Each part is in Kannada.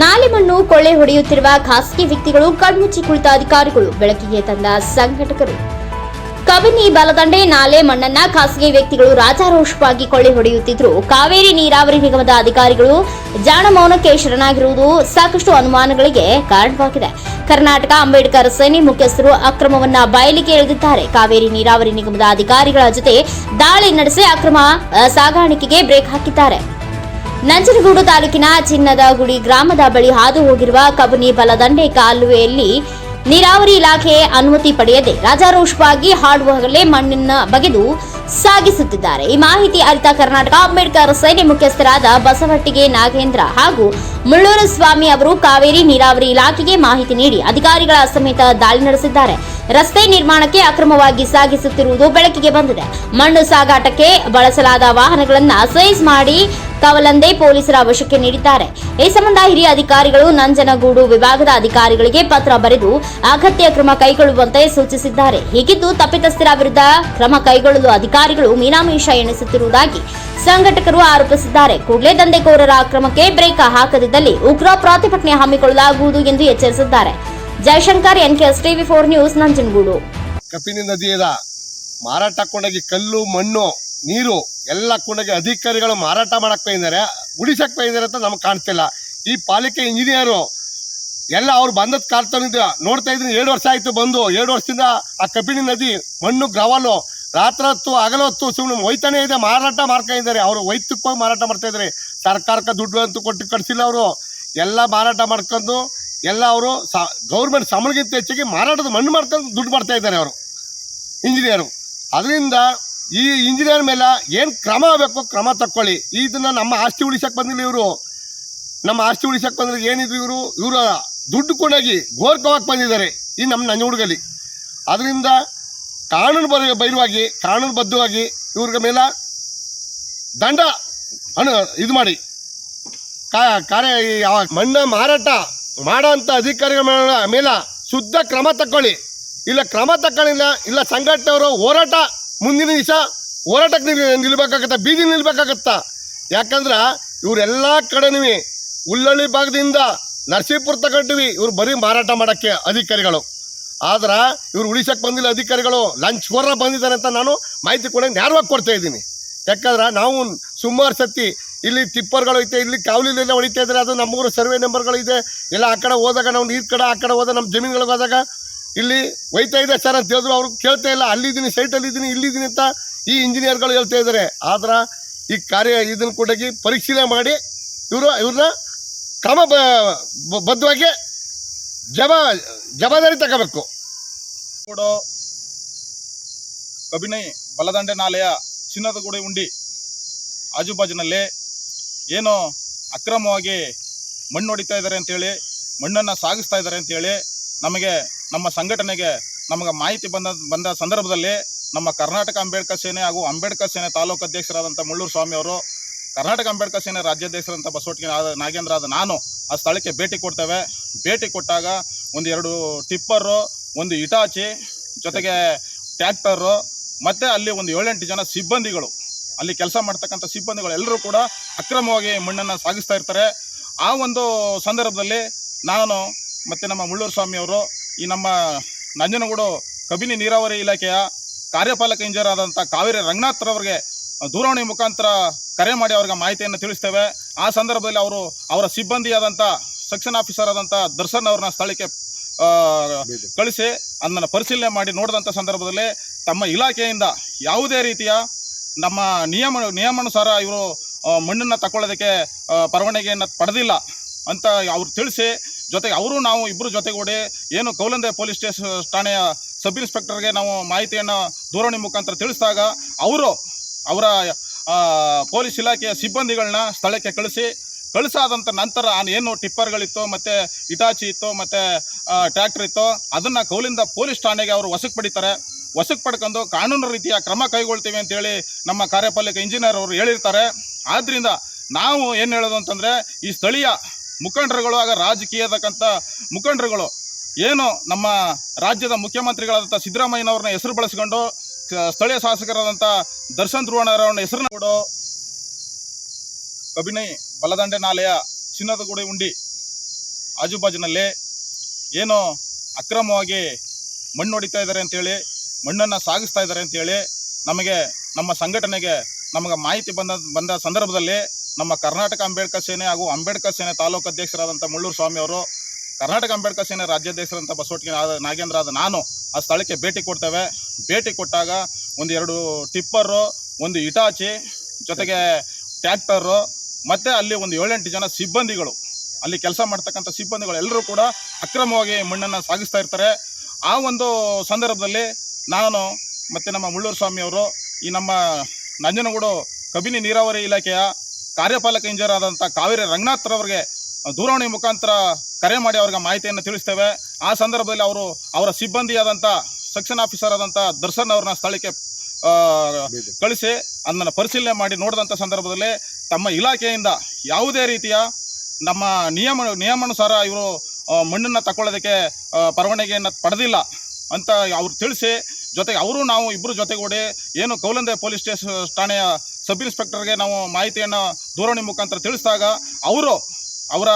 ನಾಲೆ ಮಣ್ಣು ಕೊಳ್ಳೆ ಹೊಡೆಯುತ್ತಿರುವ ಖಾಸಗಿ ವ್ಯಕ್ತಿಗಳು ಕಣ್ಮುಚ್ಚಿ ಕುಳಿತ ಅಧಿಕಾರಿಗಳು. ಬೆಳಕಿಗೆ ತಂದ ಸಂಘಟಕರು. ಕಬಿನಿ ಬಲದಂಡೆ ನಾಲೆ ಮಣ್ಣನ್ನ ಖಾಸಗಿ ವ್ಯಕ್ತಿಗಳು ರಾಜಾರೋಷವಾಗಿ ಕೊಳ್ಳೆ ಹೊಡೆಯುತ್ತಿದ್ರು. ಕಾವೇರಿ ನೀರಾವರಿ ನಿಗಮದ ಅಧಿಕಾರಿಗಳು ಜಾಣ ಮೌನಕ್ಕೆ ಶರಣಾಗಿರುವುದು ಸಾಕಷ್ಟು ಅನುಮಾನಗಳಿಗೆ ಕಾರಣವಾಗಿದೆ. ಕರ್ನಾಟಕ ಅಂಬೇಡ್ಕರ್ ಸೇನೆ ಮುಖ್ಯಸ್ಥರು ಅಕ್ರಮವನ್ನ ಬಯಲಿಗೆ ಎಳೆದಿದ್ದಾರೆ. ಕಾವೇರಿ ನೀರಾವರಿ ನಿಗಮದ ಅಧಿಕಾರಿಗಳ ಜೊತೆ ದಾಳಿ ನಡೆಸಿ ಅಕ್ರಮ ಸಾಗಾಣಿಕೆಗೆ ಬ್ರೇಕ್ ಹಾಕಿದ್ದಾರೆ. ನಂಜನಗೂಡು ತಾಲೂಕಿನ ಚಿನ್ನದ ಗುಡಿ ಗ್ರಾಮದ ಬಳಿ ಹಾದು ಹೋಗಿರುವ ಕಬನಿ ಬಲದಂಡೆ ಕಾಲುವೆಯಲ್ಲಿ ನೀರಾವರಿ ಇಲಾಖೆ ಅನುಮತಿ ಪಡೆಯದೆ ರಾಜಾರೋಷವಾಗಿ ಹಾಡುವಾಗಲೇ ಮಣ್ಣನ್ನು ಬಗೆದು ಸಾಗಿಸುತ್ತಿದ್ದಾರೆ. ಈ ಮಾಹಿತಿ ಅರಿತ ಕರ್ನಾಟಕ ಅಂಬೇಡ್ಕರ್ ಸೇನೆ ಮುಖ್ಯಸ್ಥರಾದ ಬಸವಟ್ಟಿಗೆ ನಾಗೇಂದ್ರ ಹಾಗೂ ಮುಳ್ಳೂರು ಸ್ವಾಮಿ ಅವರು ಕಾವೇರಿ ನೀರಾವರಿ ಇಲಾಖೆಗೆ ಮಾಹಿತಿ ನೀಡಿ ಅಧಿಕಾರಿಗಳ ಸಮೇತ ದಾಳಿ ನಡೆಸಿದ್ದಾರೆ. ರಸ್ತೆ ನಿರ್ಮಾಣಕ್ಕೆ ಅಕ್ರಮವಾಗಿ ಸಾಗಿಸುತ್ತಿರುವುದು ಬೆಳಕಿಗೆ ಬಂದಿದೆ. ಮಣ್ಣು ಸಾಗಾಟಕ್ಕೆ ಬಳಸಲಾದ ವಾಹನಗಳನ್ನು ಸೈಜ್ ಮಾಡಿ ಕವಲಂದೆ ಪೊಲೀಸರ ವಶಕ್ಕೆ ನೀಡಿದ್ದಾರೆ. ಈ ಸಂಬಂಧ ಹಿರಿಯ ಅಧಿಕಾರಿಗಳು ನಂಜನಗೂಡು ವಿಭಾಗದ ಅಧಿಕಾರಿಗಳಿಗೆ ಪತ್ರ ಬರೆದು ಅಗತ್ಯ ಕ್ರಮ ಕೈಗೊಳ್ಳುವಂತೆ ಸೂಚಿಸಿದ್ದಾರೆ. ಹೀಗಿದ್ದು ತಪ್ಪಿತಸ್ಥರ ವಿರುದ್ಧ ಕ್ರಮ ಕೈಗೊಳ್ಳಲು ಅಧಿಕಾರಿಗಳು ಮೀನಾಮೀಷ ಎಣಿಸುತ್ತಿರುವುದಾಗಿ ಸಂಘಟಕರು ಆರೋಪಿಸಿದ್ದಾರೆ. ಕೂಡಲೇ ದಂಧೆಕೋರರ ಅಕ್ರಮಕ್ಕೆ ಬ್ರೇಕ್ ಹಾಕದಿದ್ದಲ್ಲಿ ಉಗ್ರ ಪ್ರತಿಭಟನೆ ಹಮ್ಮಿಕೊಳ್ಳಲಾಗುವುದು ಎಂದು ಎಚ್ಚರಿಸಿದ್ದಾರೆ. Jayashankar NKS TV four news, Nanjangud. Kabini ನದಿಯದ ಮಾರಾಟ ಕೊಂಡೋಗಿ ಕಲ್ಲು, ಮಣ್ಣು, ನೀರು ಎಲ್ಲ ಕೂಡಗೆ ಅಧಿಕಾರಿಗಳು ಮಾರಾಟ ಮಾಡಕ್ಕೆ ಬೈದಾರೆ ಉಳಿಸಕ್ಕೆ ಬಂದಿದ್ದಾರೆ ಅಂತ ನಮ್ಗೆ ಕಾಣ್ತಿಲ್ಲ. ಈ ಪಾಲಿಕೆ ಇಂಜಿನಿಯರು ಎಲ್ಲ ಅವ್ರು ಬಂದದ್ ಕಾರ್ತಾನಿದ್ದ ನೋಡ್ತಾ ಇದ್ದೀನಿ. ಎರಡು ವರ್ಷ ಆಯ್ತು ಬಂದು. ಎರಡು ವರ್ಷದಿಂದ ಆ ಕಬಿನಿ ನದಿ, ಮಣ್ಣು, ಗ್ರವಲು ರಾತ್ರ ಹೊತ್ತು, ಹಗಲು ಹೊತ್ತು ಸುಮ್ಮನೆ ಒಯ್ತಾನೆ ಇದೆ. ಮಾರಾಟ ಮಾಡ್ತಾ ಇದ್ದಾರೆ. ಅವರು ವೈಯಕ್ತಿಕವಾಗಿ ಮಾರಾಟ ಮಾಡ್ತಾ ಇದ್ದಾರೆ. ಸರ್ಕಾರಕ್ಕೆ ದುಡ್ಡು ಅಂತೂ ಕೊಟ್ಟು ಕಟ್ಸಿಲ್ಲ ಅವರು. ಎಲ್ಲ ಮಾರಾಟ ಮಾಡ್ಕೊಂಡು ಎಲ್ಲ ಅವರು ಸ, ಗೌರ್ಮೆಂಟ್ ಸಂಬಳಗಿಂತ ಹೆಚ್ಚಿಗೆ ಮಾರಾಟದ ಮಣ್ಣು ಮಾಡ್ಕೊಂಡು ದುಡ್ಡು ಮಾಡ್ತಾ ಇದ್ದಾರೆ ಅವರು. ಇಂಜಿನಿಯರು. ಅದರಿಂದ ಈ ಇಂಜಿನಿಯರ್ ಮೇಲೆ ಏನು ಕ್ರಮ ಆಗಬೇಕು ಕ್ರಮ ತಕ್ಕೊಳ್ಳಿ. ಇದನ್ನು ನಮ್ಮ ಆಸ್ತಿ ಉಳಿಸಕ್ಕೆ ಬಂದಿಲ್ಲ ಇವರು. ನಮ್ಮ ಆಸ್ತಿ ಉಳಿಸಕ್ಕೆ ಬಂದ್ರೆ ಏನಿದ್ರು ಇವರು? ಇವರು ದುಡ್ಡು ಕೊಂಡೋಗಿ ಗೋರ್ಕವಾಗಿ ಬಂದಿದ್ದಾರೆ. ಈ ನಮ್ಮ ಹುಡುಗಲಿ ಅದರಿಂದ ಕಾನೂನು ಬರ ಬೈರವಾಗಿ ಕಾನೂನುಬದ್ಧವಾಗಿ ಇವ್ರ ಮೇಲೆ ದಂಡ ಅನು, ಇದು ಮಾಡಿ. ಕಾರ್ಯ ಮಣ್ಣ ಮಾರಾಟ ಮಾಡೋಂಥ ಅಧಿಕಾರಿಗಳ ಮೇಲೆ ಮೇಲೆ ಶುದ್ಧ ಕ್ರಮ ತಕ್ಕೊಳ್ಳಿ. ಇಲ್ಲ ಕ್ರಮ ತಕ್ಕೊಳ್ಳಿಲ್ಲ, ಇಲ್ಲ ಸಂಘಟನೆಯವರು ಹೋರಾಟ ಮುಂದಿನ ದಿವಸ ಹೋರಾಟಕ್ಕೆ ನಿಲ್ ನಿಲ್ಬೇಕಾಗತ್ತ ಬೀದಿ ನಿಲ್ಬೇಕಾಗತ್ತ? ಯಾಕಂದ್ರೆ ಇವರೆಲ್ಲ ಕಡೆನೂ ಉಳ್ಳಳ್ಳಿ ಭಾಗದಿಂದ ನರಸೀಪುರ ತಗೊಂಡ್ವಿ ಇವ್ರು ಬರೀ ಮಾರಾಟ ಮಾಡೋಕ್ಕೆ ಅಧಿಕಾರಿಗಳು. ಆದ್ರೆ ಇವ್ರು ಉಳಿಸೋಕ್ಕೆ ಬಂದಿಲ್ಲ ಅಧಿಕಾರಿಗಳು ಲಂಚ್ ಹೊರಗೆ ಬಂದಿದ್ದಾರೆ ಅಂತ ನಾನು ಮಾಹಿತಿ ಕೂಡ ನೇರವಾಗಿ ಕೊಡ್ತಾ ಇದ್ದೀನಿ. ಯಾಕಂದ್ರೆ ನಾವು ಸುಮಾರು ಸತಿ ಇಲ್ಲಿ ಟಿಪ್ಪರ್ಗಳು ಐತೆ, ಇಲ್ಲಿ ಕಾವಲಿಲೆಲ್ಲ ಹೊಡಿತಾ ಇದ್ದಾರೆ ಅದು ನಮ್ಮೂರು ಸರ್ವೆ ನಂಬರ್ಗಳಿದೆ ಎಲ್ಲ ಆ ಕಡೆ ಹೋದಾಗ ನಾವು ನೀರು ಕಡೆ, ಆ ಕಡೆ ಹೋದಾಗ ನಮ್ಮ ಜಮೀನುಗಳಿಗೆ ಹೋದಾಗ ಇಲ್ಲಿ ಒಯ್ತಾ ಇದೆ ಸರ್ ಅಂತ ಹೇಳಿದ್ರು. ಅವ್ರು ಕೇಳ್ತಾ ಇಲ್ಲ, ಅಲ್ಲಿದ್ದೀನಿ ಸೈಟಲ್ಲಿದ್ದೀನಿ ಇಲ್ಲಿದ್ದೀನಿ ಅಂತ ಈ ಇಂಜಿನಿಯರ್ಗಳು ಹೇಳ್ತಾ ಇದ್ದಾರೆ. ಆದ್ರೆ ಈ ಕಾರ್ಯ ಇದನ್ನು ಕೊಡಗಿ ಪರಿಶೀಲನೆ ಮಾಡಿ ಇವರು, ಇವ್ರನ್ನ ಕ್ರಮ ಬದ್ಧವಾಗಿ ಜವಾ, ಜವಾಬ್ದಾರಿ ತಗೋಬೇಕು. ಕಬಿನಿ ಬಲದಂಡೆ ನಾಲೆಯ ಚಿನ್ನದ ಗುಡಿ ಉಂಡಿ ಆಜುಬಾಜಿನಲ್ಲಿ ಏನು ಅಕ್ರಮವಾಗಿ ಮಣ್ಣು ಹೊಡಿತಾ ಇದ್ದಾರೆ ಅಂತೇಳಿ ಮಣ್ಣನ್ನು ಸಾಗಿಸ್ತಾ ಇದ್ದಾರೆ ಅಂತೇಳಿ ನಮಗೆ ನಮ್ಮ ಸಂಘಟನೆಗೆ ನಮಗೆ ಮಾಹಿತಿ ಬಂದ ಬಂದ ಸಂದರ್ಭದಲ್ಲಿ ನಮ್ಮ ಕರ್ನಾಟಕ ಅಂಬೇಡ್ಕರ್ ಸೇನೆ ಹಾಗೂ ಅಂಬೇಡ್ಕರ್ ಸೇನೆ ತಾಲೂಕು ಅಧ್ಯಕ್ಷರಾದಂಥ ಮುಳ್ಳೂರು ಸ್ವಾಮಿ ಅವರು, ಕರ್ನಾಟಕ ಅಂಬೇಡ್ಕರ್ ಸೇನೆ ರಾಜ್ಯಾಧ್ಯಕ್ಷರಂಥ ಬಸವಟಿಗೆ ಆದ- ನಾಗೇಂದ್ರ ಆದ ನಾನು ಆ ಸ್ಥಳಕ್ಕೆ ಭೇಟಿ ಕೊಡ್ತೇವೆ. ಭೇಟಿ ಕೊಟ್ಟಾಗ ಒಂದು ಎರಡು ಟಿಪ್ಪರು, ಒಂದು ಇಟಾಚಿ ಜೊತೆಗೆ ಟ್ಯಾಕ್ಟರು, ಮತ್ತು ಅಲ್ಲಿ ಒಂದು ಏಳೆಂಟು ಜನ ಸಿಬ್ಬಂದಿಗಳು, ಅಲ್ಲಿ ಕೆಲಸ ಮಾಡ್ತಕ್ಕಂಥ ಸಿಬ್ಬಂದಿಗಳು ಎಲ್ಲರೂ ಕೂಡ ಅಕ್ರಮವಾಗಿ ಮಣ್ಣನ್ನು ಸಾಗಿಸ್ತಾ ಇರ್ತಾರೆ. ಆ ಒಂದು ಸಂದರ್ಭದಲ್ಲಿ ನಾನು ಮತ್ತು ನಮ್ಮ ಮುಳ್ಳೂರು ಸ್ವಾಮಿಯವರು ಈ ನಮ್ಮ ನಂಜನಗೂಡು ಕಬಿನಿ ನೀರಾವರಿ ಇಲಾಖೆಯ ಕಾರ್ಯಪಾಲಕ ಇಂಜಿನಿಯರ್ ಆದಂಥ ಕಾವೇರಿ ರಂಗನಾಥ್ರವ್ರಿಗೆ ದೂರವಾಣಿ ಮುಖಾಂತರ ಕರೆ ಮಾಡಿ ಅವ್ರಿಗೆ ಮಾಹಿತಿಯನ್ನು ತಿಳಿಸ್ತೇವೆ. ಆ ಸಂದರ್ಭದಲ್ಲಿ ಅವರು ಅವರ ಸಿಬ್ಬಂದಿಯಾದಂಥ ಸೆಕ್ಷನ್ ಆಫೀಸರ್ ಆದಂಥ ದರ್ಶನ್ ಅವ್ರನ್ನ ಸ್ಥಳಕ್ಕೆ ಕಳಿಸಿ ಅದನ್ನು ಪರಿಶೀಲನೆ ಮಾಡಿ ನೋಡಿದಂಥ ಸಂದರ್ಭದಲ್ಲಿ ತಮ್ಮ ಇಲಾಖೆಯಿಂದ ಯಾವುದೇ ರೀತಿಯ ನಮ್ಮ ನಿಯಮ, ನಿಯಮಾನುಸಾರ ಇವರು ಮಣ್ಣನ್ನು ತಗೊಳ್ಳೋದಕ್ಕೆ ಪರವಾನಗಿಯನ್ನು ಪಡೆದಿಲ್ಲ ಅಂತ ಅವ್ರು ತಿಳಿಸಿ ಜೊತೆಗೆ ಅವರು ನಾವು ಇಬ್ಬರು ಜೊತೆಗೂಡಿ ಏನು ಕೌಲಂದೆ ಪೊಲೀಸ್ ಸ್ಟೇಷನ್ ಠಾಣೆಯ ಸಬ್ ಇನ್ಸ್ಪೆಕ್ಟರ್ಗೆ ನಾವು ಮಾಹಿತಿಯನ್ನು ದೂರವಾಣಿ ಮುಖಾಂತರ ತಿಳಿಸಿದಾಗ ಅವರು ಅವರ ಪೊಲೀಸ್ ಇಲಾಖೆಯ ಸಿಬ್ಬಂದಿಗಳನ್ನ ಸ್ಥಳಕ್ಕೆ ಕಳಿಸಿ ಕಳಿಸಾದಂಥ ನಂತರ ಏನು ಟಿಪ್ಪರ್ಗಳಿತ್ತು ಮತ್ತು ಇಟಾಚಿ ಇತ್ತು ಮತ್ತು ಟ್ರ್ಯಾಕ್ಟರ್ ಇತ್ತು ಅದನ್ನು ಕೌಲಿಂದ ಪೊಲೀಸ್ ಠಾಣೆಗೆ ಅವರು ವಶಕ್ಕೆ ಪಡಿತಾರೆ. ವಶಕ್ಕೆ ಪಡ್ಕೊಂಡು ಕಾನೂನು ರೀತಿಯ ಕ್ರಮ ಕೈಗೊಳ್ತೀವಿ ಅಂತೇಳಿ ನಮ್ಮ ಕಾರ್ಯಪಾಲಕ ಇಂಜಿನಿಯರ್ ಅವರು ಹೇಳಿರ್ತಾರೆ. ಆದ್ದರಿಂದ ನಾವು ಏನು ಹೇಳೋದು ಅಂತಂದರೆ ಈ ಸ್ಥಳೀಯ ಮುಖಂಡರುಗಳು ಆಗ ರಾಜಕೀಯದಕ್ಕಂಥ ಮುಖಂಡರುಗಳು. ಏನು ನಮ್ಮ ರಾಜ್ಯದ ಮುಖ್ಯಮಂತ್ರಿಗಳಾದಂಥ ಸಿದ್ದರಾಮಯ್ಯನವ್ರನ್ನ ಹೆಸರು ಬಳಸಿಕೊಂಡು ಸ್ಥಳೀಯ ಶಾಸಕರಾದಂಥ ದರ್ಶನ್ ಧ್ರುವಣ್ಣರವ್ರನ್ನ ಹೆಸರನ್ನ ಕೊಡು. ಕಬಿನಿ ಬಲದಂಡೆ ನಾಲೆಯ ಚಿನ್ನದ ಗುಡಿ ಉಂಡಿ ಆಜುಬಾಜಿನಲ್ಲಿ ಏನು ಅಕ್ರಮವಾಗಿ ಮಣ್ಣು ಹೊಡಿತಾ ಇದ್ದಾರೆ ಅಂತೇಳಿ, ಮಣ್ಣನ್ನು ಸಾಗಿಸ್ತಾ ಇದ್ದಾರೆ ಅಂತೇಳಿ ನಮಗೆ ನಮ್ಮ ಸಂಘಟನೆಗೆ ನಮಗೆ ಮಾಹಿತಿ ಬಂದ ಬಂದ ಸಂದರ್ಭದಲ್ಲಿ ನಮ್ಮ ಕರ್ನಾಟಕ ಅಂಬೇಡ್ಕರ್ ಸೇನೆ ಹಾಗೂ ಅಂಬೇಡ್ಕರ್ ಸೇನೆ ತಾಲೂಕು ಅಧ್ಯಕ್ಷರಾದಂಥ ಮುಳ್ಳೂರು ಸ್ವಾಮಿ ಅವರು ಕರ್ನಾಟಕ ಅಂಬೇಡ್ಕರ್ ಸೇನೆ ರಾಜ್ಯಾಧ್ಯಕ್ಷರಂಥ ಬಸವಟಿಗೆ ನಾಗೇಂದ್ರ ಆದ ನಾನು ಆ ಸ್ಥಳಕ್ಕೆ ಭೇಟಿ ಕೊಡ್ತೇವೆ. ಭೇಟಿ ಕೊಟ್ಟಾಗ ಒಂದು ಎರಡು ಟಿಪ್ಪರು, ಒಂದು ಇಟಾಚಿ, ಜೊತೆಗೆ ಟ್ಯಾಕ್ಟರು, ಮತ್ತು ಅಲ್ಲಿ ಒಂದು ಏಳೆಂಟು ಜನ ಸಿಬ್ಬಂದಿಗಳು. ಅಲ್ಲಿ ಕೆಲಸ ಮಾಡ್ತಕ್ಕಂಥ ಸಿಬ್ಬಂದಿಗಳು ಎಲ್ಲರೂ ಕೂಡ ಅಕ್ರಮವಾಗಿ ಮಣ್ಣನ್ನು ಸಾಗಿಸ್ತಾ ಇರ್ತಾರೆ. ಆ ಒಂದು ಸಂದರ್ಭದಲ್ಲಿ ನಾನು ಮತ್ತು ನಮ್ಮ ಮುಳ್ಳೂರು ಸ್ವಾಮಿಯವರು ಈ ನಮ್ಮ ನಂಜನಗೂಡು ಕಬಿನಿ ನೀರಾವರಿ ಇಲಾಖೆಯ ಕಾರ್ಯಪಾಲಕ ಇಂಜಿನಿಯರ್ ಆದಂಥ ಕಾವೇರಿ ರಂಗನಾಥ್ರವರಿಗೆ ದೂರವಾಣಿ ಮುಖಾಂತರ ಕರೆ ಮಾಡಿ ಅವ್ರಿಗೆ ಮಾಹಿತಿಯನ್ನು ತಿಳಿಸ್ತೇವೆ. ಆ ಸಂದರ್ಭದಲ್ಲಿ ಅವರು ಅವರ ಸಿಬ್ಬಂದಿಯಾದಂಥ ಸೆಕ್ಷನ್ ಆಫೀಸರ್ ಆದಂಥ ದರ್ಶನ್ ಅವ್ರನ್ನ ಸ್ಥಳಕ್ಕೆ ಕಳಿಸಿ ಅದನ್ನು ಪರಿಶೀಲನೆ ಮಾಡಿ ನೋಡಿದಂಥ ಸಂದರ್ಭದಲ್ಲಿ ತಮ್ಮ ಇಲಾಖೆಯಿಂದ ಯಾವುದೇ ರೀತಿಯ ನಮ್ಮ ನಿಯಮ, ನಿಯಮಾನುಸಾರ ಇವರು ಮಣ್ಣನ್ನು ತಗೊಳ್ಳೋದಕ್ಕೆ ಪರವಾನಗಿಯನ್ನು ಪಡೆದಿಲ್ಲ ಅಂತ ಅವ್ರು ತಿಳಿಸಿ ಜೊತೆಗೆ ಅವರು ನಾವು ಇಬ್ಬರು ಜೊತೆಗೂಡಿ ಏನು ಕೌಲಂದೆ ಪೊಲೀಸ್ ಸ್ಟೇಷನ್ ಠಾಣೆಯ ಸಬ್ ಇನ್ಸ್ಪೆಕ್ಟರ್ಗೆ ನಾವು ಮಾಹಿತಿಯನ್ನು ದೂರವಾಣಿ ಮುಖಾಂತರ ತಿಳಿಸಿದಾಗ ಅವರು ಅವರ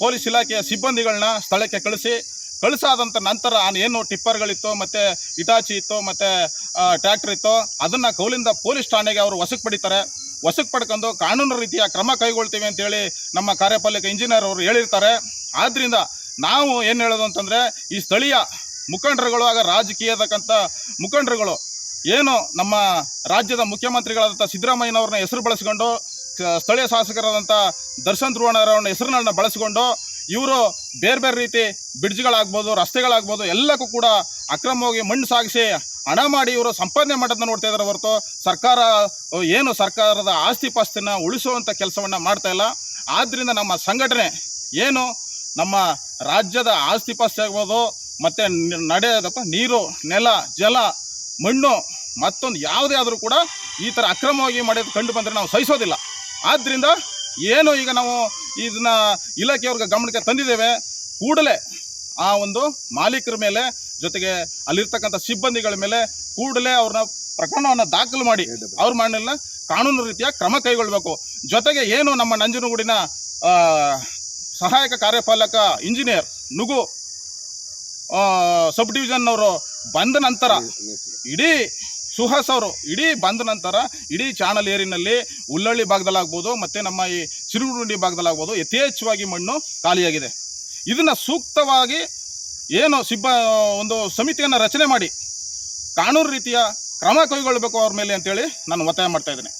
ಪೊಲೀಸ್ ಇಲಾಖೆಯ ಸಿಬ್ಬಂದಿಗಳನ್ನ ಸ್ಥಳಕ್ಕೆ ಕಳಿಸಿ ಕಳಿಸಾದಂಥ ನಂತರ ಏನು ಟಿಪ್ಪರ್ಗಳಿತ್ತು ಮತ್ತು ಇಟಾಚಿ ಇತ್ತು ಮತ್ತು ಟ್ರ್ಯಾಕ್ಟರ್ ಇತ್ತು ಅದನ್ನು ಕೌಲಿಂದ ಪೊಲೀಸ್ ಠಾಣೆಗೆ ಅವರು ವಶಕ್ಕೆ ಪಡಿತಾರೆ. ವಶಕ್ಕೆ ಪಡ್ಕೊಂಡು ಕಾನೂನು ರೀತಿಯ ಕ್ರಮ ಕೈಗೊಳ್ತೀವಿ ಅಂತೇಳಿ ನಮ್ಮ ಕಾರ್ಯಪಾಲಕ ಇಂಜಿನಿಯರ್ ಅವರು ಹೇಳಿರ್ತಾರೆ. ಆದ್ದರಿಂದ ನಾವು ಏನು ಹೇಳೋದು ಅಂತಂದರೆ ಈ ಸ್ಥಳೀಯ ಮುಖಂಡರುಗಳು ಆಗ ರಾಜಕೀಯದಕ್ಕಂಥ ಮುಖಂಡರುಗಳು ಏನು ನಮ್ಮ ರಾಜ್ಯದ ಮುಖ್ಯಮಂತ್ರಿಗಳಾದಂಥ ಸಿದ್ದರಾಮಯ್ಯನವ್ರನ್ನ ಹೆಸರು ಬಳಸಿಕೊಂಡು ಸ್ಥಳೀಯ ಶಾಸಕರಾದಂಥ ದರ್ಶನ್ ಧ್ರುವಣ್ಣರವ್ರನ್ನ ಹೆಸರುಗಳನ್ನ ಬಳಸಿಕೊಂಡು, ಇವರು ಬೇರೆ ಬೇರೆ ರೀತಿ ಬ್ರಿಡ್ಜ್ಗಳಾಗ್ಬೋದು, ರಸ್ತೆಗಳಾಗ್ಬೋದು, ಎಲ್ಲಕ್ಕೂ ಕೂಡ ಅಕ್ರಮವಾಗಿ ಮಣ್ಣು ಸಾಗಿಸಿ ಹಣ ಮಾಡಿ ಇವರು ಸಂಪಾದನೆ ಮಾಡೋದನ್ನ ನೋಡ್ತಾ ಇದ್ದಾರೆ ಹೊರತು ಸರ್ಕಾರ ಏನು ಸರ್ಕಾರದ ಆಸ್ತಿ ಪಾಸ್ತಿನ ಉಳಿಸುವಂಥ ಕೆಲಸವನ್ನು ಮಾಡ್ತಾ ಇಲ್ಲ. ಆದ್ದರಿಂದ ನಮ್ಮ ಸಂಘಟನೆ ಏನು ನಮ್ಮ ರಾಜ್ಯದ ಆಸ್ತಿ ಪಾಸ್ತಿ ಆಗ್ಬೋದು, ಮತ್ತು ನಡೆಯೋದಪ್ಪ ನೀರು, ನೆಲ, ಜಲ, ಮಣ್ಣು ಮತ್ತೊಂದು ಯಾವುದೇ ಆದರೂ ಕೂಡ ಈ ಥರ ಅಕ್ರಮವಾಗಿ ಮಾಡೋದು ಕಂಡು ಬಂದರೆ ನಾವು ಸಹಿಸೋದಿಲ್ಲ. ಆದ್ದರಿಂದ ಏನು ಈಗ ನಾವು ಇದನ್ನ ಇಲಾಖೆಯವ್ರಿಗೆ ಗಮನಕ್ಕೆ ತಂದಿದ್ದೇವೆ. ಕೂಡಲೇ ಆ ಒಂದು ಮಾಲೀಕರ ಮೇಲೆ ಜೊತೆಗೆ ಅಲ್ಲಿರ್ತಕ್ಕಂಥ ಸಿಬ್ಬಂದಿಗಳ ಮೇಲೆ ಕೂಡಲೇ ಅವ್ರನ್ನ ಪ್ರಕರಣವನ್ನು ದಾಖಲು ಮಾಡಿ ಅವ್ರ ಮನೆಯಲ್ಲ ಕಾನೂನು ರೀತಿಯ ಕ್ರಮ ಕೈಗೊಳ್ಳಬೇಕು. ಜೊತೆಗೆ ಏನು ನಮ್ಮ ನಂಜನಗೂಡಿನ ಸಹಾಯಕ ಕಾರ್ಯಪಾಲಕ ಇಂಜಿನಿಯರ್ ನುಗು ಸಬ್ ಡಿವಿಷನ್ನವರು ಬಂದ ನಂತರ ಇಡೀ ಸುಹಾಸ್ ಅವರು ಇಡೀ ಬಂದ ನಂತರ ಇಡೀ ಚಾನಲ್ ಏರಿನಲ್ಲಿ ಉಳ್ಳಳ್ಳಿ ಭಾಗದಲ್ಲಾಗ್ಬೋದು, ಮತ್ತು ನಮ್ಮ ಈ ಚಿರುಗುಂಡಿ ಭಾಗದಲ್ಲಾಗ್ಬೋದು ಯಥೇಚ್ಛವಾಗಿ ಮಣ್ಣು ಖಾಲಿಯಾಗಿದೆ. ಇದನ್ನು ಸೂಕ್ತವಾಗಿ ಏನು ಸಿಬ್ಬ, ಒಂದು ಸಮಿತಿಯನ್ನು ರಚನೆ ಮಾಡಿ, ಕಾನೂನು ರೀತಿಯ ಕ್ರಮ ಕೈಗೊಳ್ಳಬೇಕು ಅವ್ರ ಮೇಲೆ ಅಂತೇಳಿ ನಾನು ಒತ್ತಾಯ ಮಾಡ್ತಾ ಇದ್ದೇನೆ.